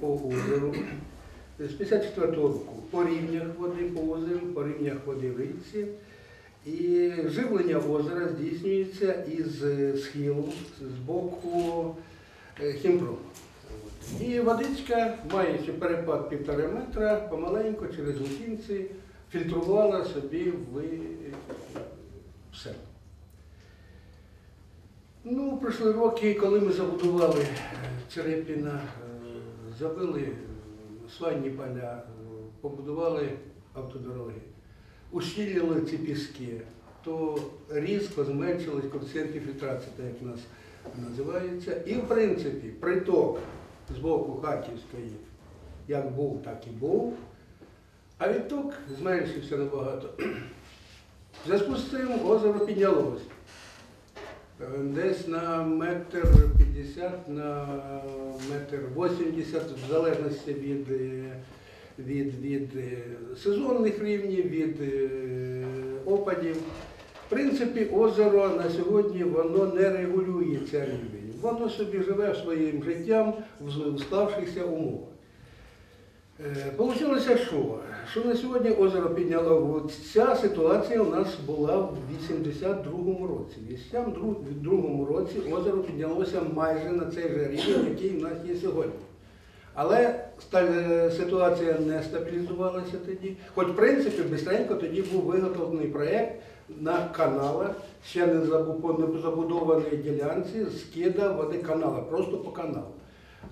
по озеру з 54 року по рівнях води по озеру, по рівнях води в річці. І живлення озера здійснюється із схилу з боку е, хімбру. І водичка, маючи перепад півтора метра, помаленьку через гусінці фільтрувала собі в е, все. Ну, пройшли роки, коли ми забудували е, Черепіна, забили е, свайні поля, е, побудували автодороги, ущільнили ці піски, то різко зменшились коефіцієнти фільтрації, так як у нас називається. І в принципі приток з боку Харківської як був, так і був, а відток зменшився набагато. В зв'язку з цим озеро піднялося. Десь на метр 50, на метр 80, в залежності від, від, від е, сезонних рівнів, від е, опадів. В принципі, озеро на сьогодні воно не регулюється рівень. Воно собі живе своїм життям в склавшихся умовах. Е, Получилося що? Що на сьогодні озеро підняло. От ця ситуація у нас була в 82-му році. В 82-му році озеро піднялося майже на цей же рівень, який у нас є сьогодні. Але ситуація не стабілізувалася тоді. Хоч, в принципі, бистренько тоді був виготовлений проєкт на каналах, ще не забудованій ділянці, скида води канала, просто по каналу.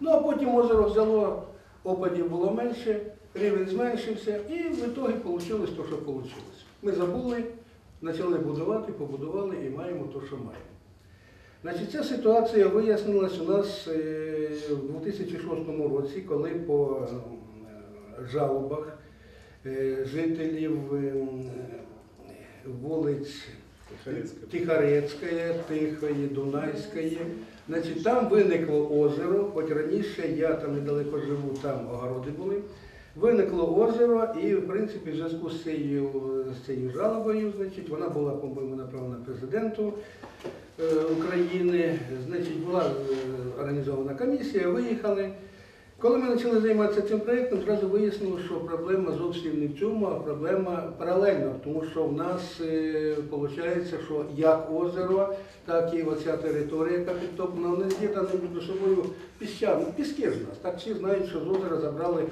Ну а потім озеро взяло, опадів було менше, рівень зменшився, і в ітогі вийшло те, що вийшло. Ми забули, почали будувати, побудували і маємо те, що маємо. Значить, ця ситуація вияснилась у нас е, в 2006 році, коли по е, жалобах е, жителів е, вулиць Тихорецької, Тихої, Дунайської. Значить, там виникло озеро, хоч раніше я там недалеко живу, там огороди були. Виникло озеро, і в принципі в зв'язку з цією, з цією жалобою, значить, вона була, по-моєму, направлена президенту е, України. Значить, була е, організована комісія, виїхали. Коли ми почали займатися цим проєктом, одразу вияснилося, що проблема зовсім не в цьому, а проблема паралельна, тому що в нас виходить, що як озеро, так і оця територія, яка підтоплена, вони з'єднані між собою піщами. Піски ж нас. Так всі знають, що з озера забрали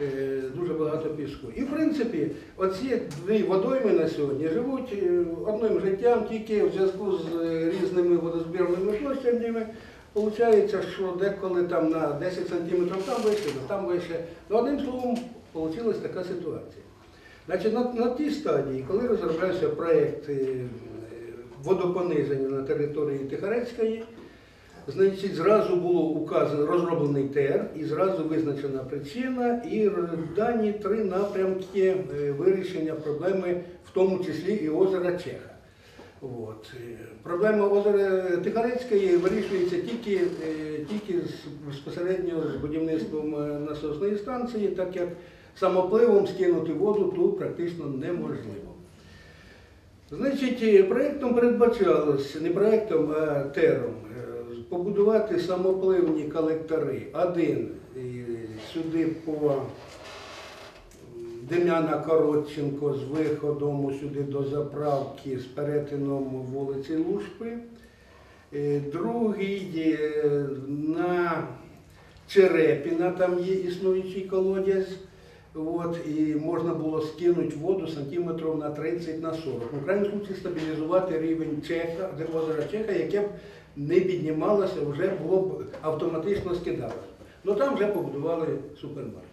е, дуже багато піску. І в принципі, оці дві водойми на сьогодні живуть е, одним життям тільки в зв'язку з е, різними водозбірними площадями. Получається, що деколи там на 10 сантиметрів там вище, там вище. Ну, одним словом, вийшла така ситуація. Значить, на, на тій стадії, коли розроблявся проєкт е, водопониження на території Тихорецької, значить, зразу було указано розроблений ТЕР і зразу визначена причина і дані три напрямки е, вирішення проблеми, в тому числі і озера Чеха. От. Проблема озера Тихорецької вирішується тільки, е, тільки безпосередньо з будівництвом е, насосної станції, так як самопливом скинути воду тут практично неможливо. Значить, е, проєктом передбачалось, не проєктом, а тером, побудувати самопливні колектори. Один сюди по Дем'яна Коротченко з виходом сюди до заправки з перетином вулиці Лушпи. Е, Другий е, на Черепіна, там є існуючий колодязь. От, і можна було скинути воду сантиметрів на 30 на 40. В крайньому случаї стабілізувати рівень Чеха, озера Чеха, яке б не піднімалося, вже було б автоматично скидалося. Ну там вже побудували супермаркет.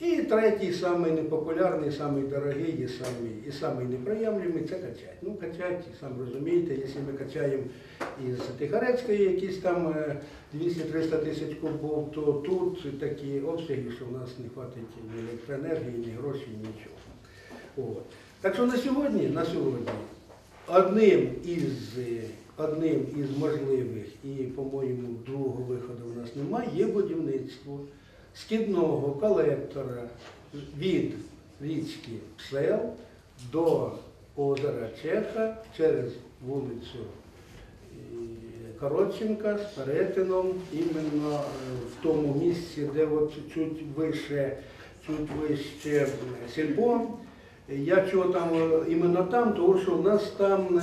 І третій, самий непопулярний, самий дорогий і самий, і самий неприємний це качать. Ну, качать, сам розумієте, якщо ми качаємо із Тихорецької якісь там е, 200-300 тисяч кубів, то тут такі обсяги, що в нас не хватить ні електроенергії, ні грошей, нічого. От. Так що на сьогодні, на сьогодні одним із, е, одним із можливих і, по-моєму, другого виходу в нас немає, є будівництво скидного колектора від річки Псел до озера Чеха через вулицю е, Коротченка з перетином іменно е, в тому місці, де от чуть вище, чуть вище е, сільпо. Я чого там іменно там, тому що у нас там,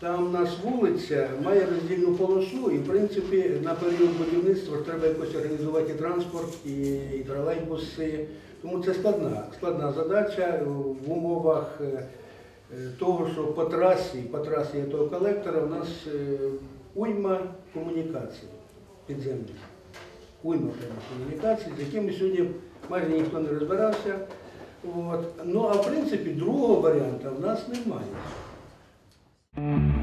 там нас вулиця має роздільну полосу, і в принципі на період будівництва треба якось організувати і транспорт, і, і тролейбуси. Тому це складна, складна задача в умовах е, того, що по трасі, по трасі того колектора у нас е, уйма комунікацій підземних. Уйма комунікацій, з якими сьогодні майже ніхто не розбирався. От. Ну а в принципі другого варіанту в нас немає. Mm-hmm.